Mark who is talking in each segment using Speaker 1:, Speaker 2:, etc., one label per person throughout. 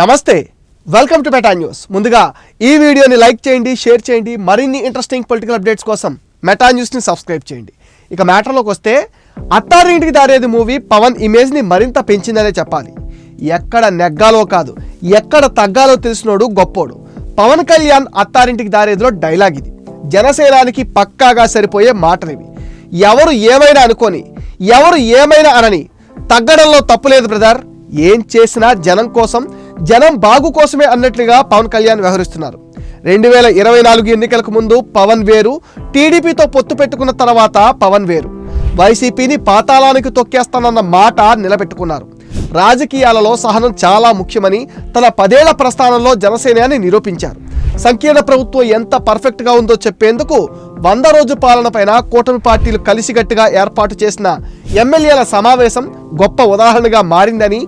Speaker 1: నమస్తే welcome to meta news ముందుగా ఈ వీడియోని లైక్ చేయండి షేర్ చేయండి మరిన్ని ఇంట్రెస్టింగ్ పొలిటికల్ అప్డేట్స్ కోసం మెటా న్యూస్ని సబ్స్క్రైబ్ చేయండి. ఇక మ్యాటర్లోకి వస్తే అత్తారింటికి దారేది మూవీ పవన్ ఇమేజ్ని మరింత పెంచిందనే చెప్పాలి. ఎక్కడ నెగ్గాలో కాదు ఎక్కడ తగ్గాలో తెలిసినోడు గొప్పోడు. పవన్ కళ్యాణ్ అత్తారింటికి దారేదిలో డైలాగ్ ఇది. జనసేనానికి పక్కాగా సరిపోయే మాటలివి. ఎవరు ఏమైనా అనుకొని ఎవరు ఏమైనా అనని తగ్గడంలో తప్పులేదు బ్రదర్. ఏం చేసినా జనం కోసం జనం బాగు కోసమే అన్నట్లుగా పవన్ కళ్యాణ్ వ్యవహరిస్తున్నారు. రెండు వేల ఇరవై నాలుగు ఎన్నికలకు ముందు పవన్ వేరు టీడీపీతో పొత్తు పెట్టుకున్న తర్వాత పవన్ వేరు. వైసీపీని పాతాళానికి తొక్కేస్తానన్న మాట నిలబెట్టుకున్నారు. రాజకీయాలలో సహనం చాలా ముఖ్యమని తన పదేళ్ళ ప్రస్థానంలో జనసేనాన్ని నిరూపించారు. సంకీర్ణ ప్రభుత్వం ఎంత పర్ఫెక్ట్గా ఉందో చెప్పేందుకు వంద రోజు పాలనపైన కూటమి పార్టీలు కలిసిగట్టుగా ఏర్పాటు చేసిన ఎమ్మెల్యేల సమావేశం గొప్ప ఉదాహరణగా మారిందని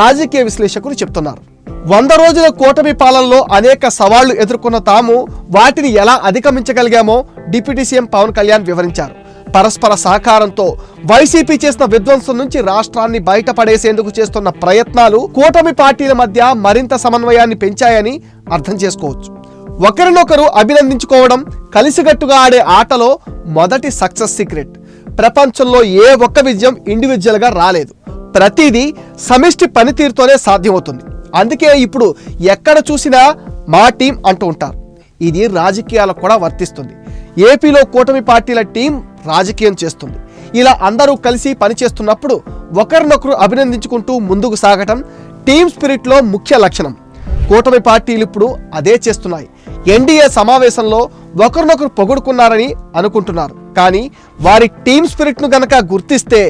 Speaker 1: రాజకీయ విశ్లేషకులు చెప్తున్నారు. వంద రోజుల కూటమి పాలనలో అనేక సవాళ్ళు ఎదుర్కొన్న తాము వాటిని ఎలా అధిగమించగలిగామో డిప్యూటీ సీఎం పవన్ కళ్యాణ్ వివరించారు. పరస్పర సహకారంతో వైసీపీ చేసిన విధ్వంసం నుంచి రాష్ట్రాన్ని బయటపడేసేందుకు చేస్తున్న ప్రయత్నాలు కూటమి పార్టీల మధ్య మరింత సమన్వయాన్ని పెంచాయని అర్థం చేసుకోవచ్చు. ఒకరినొకరు అభినందించుకోవడం కలిసిగట్టుగా ఆడే ఆటలో మొదటి సక్సెస్ సీక్రెట్. ప్రపంచంలో ఏ ఒక్క విజయం ఇండివిజువల్గా రాలేదు. ప్రతిదీ సమిష్టి పనితీరుతోనే సాధ్యమవుతుంది. అందుకే ఇప్పుడు ఎక్కడ చూసినా మా టీం అంటూ ఉంటారు. ఇది రాజకీయాలకు కూడా వర్తిస్తుంది. ఏపీలో కూటమి పార్టీల టీం రాజకీయం చేస్తుంది. ఇలా అందరూ కలిసి పనిచేస్తున్నప్పుడు ఒకరినొకరు అభినందించుకుంటూ ముందుకు సాగటం టీం స్పిరిట్లో ముఖ్య లక్షణం. కూటమి పార్టీలు ఇప్పుడు అదే చేస్తున్నాయి. ఎన్డీఏ సమావేశంలో ఒకరినొకరు పొగుడుకున్నారని అనుకుంటున్నారు. కానీ వారి టీమ్ స్పిరిట్ను గనక గుర్తిస్తే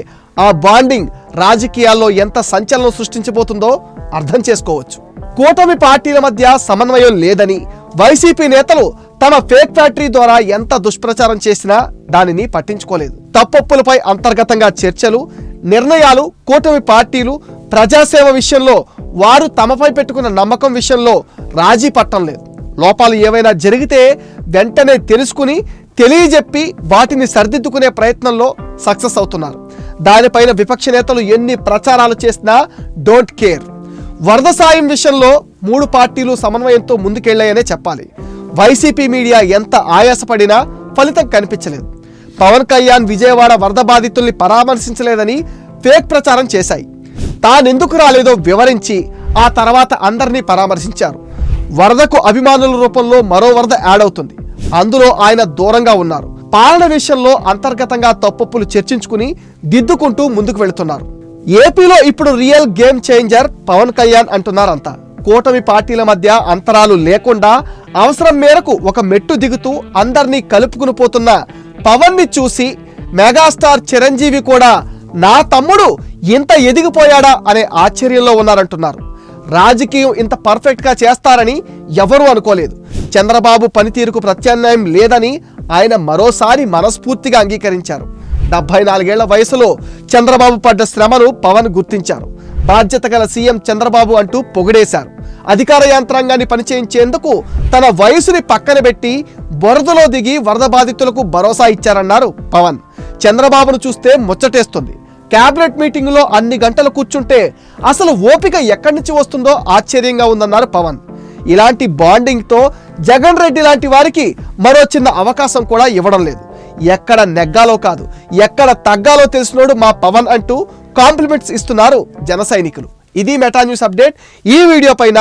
Speaker 1: ఆ బాండింగ్ రాజకీయాల్లో ఎంత సంచలనం సృష్టించబోతుందో అర్థం చేసుకోవచ్చు. కూటమి పార్టీల మధ్య సమన్వయం లేదని వైసీపీ నేతలు తమ ఫేక్ ఫ్యాక్టరీ ద్వారా ఎంత దుష్ప్రచారం చేసినా దానిని పట్టించుకోలేదు. తప్పొప్పులపై అంతర్గతంగా చర్చలు నిర్ణయాలు కూటమి పార్టీలు ప్రజాసేవ విషయంలో వారు తమపై పెట్టుకున్న నమ్మకం విషయంలో రాజీ పట్టం లేదు. లోపాలు ఏవైనా జరిగితే వెంటనే తెలుసుకుని తెలియజెప్పి వాటిని సరిదిద్దుకునే ప్రయత్నంలో సక్సెస్ అవుతున్నారు. దానిపైన విపక్ష నేతలు ఎన్ని ప్రచారాలు చేసినా డోంట్ కేర్. వరద సాయం విషయంలో మూడు పార్టీలు సమన్వయంతో ముందుకెళ్ళాయనే చెప్పాలి. వైసీపీ మీడియా ఎంత ఆయాసపడినా ఫలితం కనిపించలేదు. పవన్ కళ్యాణ్ విజయవాడ వరద బాధితుల్ని పరామర్శించలేదని ఫేక్ ప్రచారం చేశాయి. తానెందుకు రాలేదో వివరించి ఆ తర్వాత అందరినీ పరామర్శించారు. వరదకు అభిమానుల రూపంలో మరో వరద యాడ్ అవుతుంది. అందులో ఆయన దూరంగా ఉన్నారు. పాలన విషయంలో అంతర్గతంగా తప్పులు చర్చించుకుని దిద్దుకుంటూ ముందుకు వెళుతున్నారు. ఏపీలో ఇప్పుడు real game changer Pawan Kalyan అంటున్నారంతా కూటమి పార్టీల మధ్య అంతరాలు లేకుండా అవసరం మేరకు ఒక మెట్టు దిగుతూ అందరినీ కలుపుకుని పోతున్న పవన్ని చూసి మెగాస్టార్ చిరంజీవి కూడా నా తమ్ముడు ఇంత ఎదిగిపోయాడా? అనే ఆశ్చర్యంలో ఉన్నారంటున్నారు. రాజకీయం ఇంత పర్ఫెక్ట్గా చేస్తారని ఎవరూ అనుకోలేదు. చంద్రబాబు పనితీరుకు ప్రత్యామ్నాయం లేదని ఆయన మరోసారి మనస్ఫూర్తిగా అంగీకరించారు. డెబ్బై నాలుగేళ్ళ వయసులో చంద్రబాబు పడ్డ శ్రమను పవన్ గుర్తించారు. బాధ్యత గల సీఎం చంద్రబాబు అంటూ పొగిడేశారు. అధికార యంత్రాంగాన్ని పనిచేయించేందుకు తన వయసుని పక్కన పెట్టి బురదలో దిగి వరద బాధితులకు భరోసా ఇచ్చారన్నారు పవన్. చంద్రబాబును చూస్తే ముచ్చటేస్తుంది. క్యాబినెట్ మీటింగ్లో అన్ని గంటలు కూర్చుంటే అసలు ఓపిక ఎక్కడి నుంచి వస్తుందో ఆశ్చర్యంగా ఉందన్నారు పవన్. ఇలాంటి బాండింగ్తో జగన్ రెడ్డి లాంటి వారికి మరో చిన్న అవకాశం కూడా ఇవ్వడం లేదు. ఎక్కడ నెగ్గాలో కాదు ఎక్కడ తగ్గాలో తెలిసినోడు మా పవన్ అంటూ కాంప్లిమెంట్స్ ఇస్తున్నారు జన సైనికులు. ఇది మెటా న్యూస్ అప్డేట్. ఈ వీడియో పైన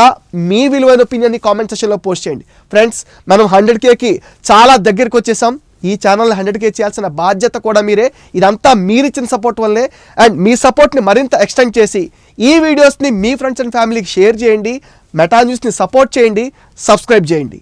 Speaker 1: మీ విలువైన ఒపీనియన్ని కామెంట్ సెక్షన్లో పోస్ట్ చేయండి. ఫ్రెండ్స్ మనం హండ్రెడ్ కేకి చాలా దగ్గరికి వచ్చేసాం. ఈ ఛానల్ హండ్రెడ్ కే చేయాల్సిన బాధ్యత కూడా మీరే. ఇదంతా మీరిచ్చిన సపోర్ట్ వల్లే. అండ్ మీ సపోర్ట్ని మరింత ఎక్స్టెండ్ చేసి ఈ వీడియోస్ని మీ ఫ్రెండ్స్ అండ్ ఫ్యామిలీకి షేర్ చేయండి. మెటా న్యూస్ని సపోర్ట్ చేయండి. సబ్స్క్రైబ్ చేయండి.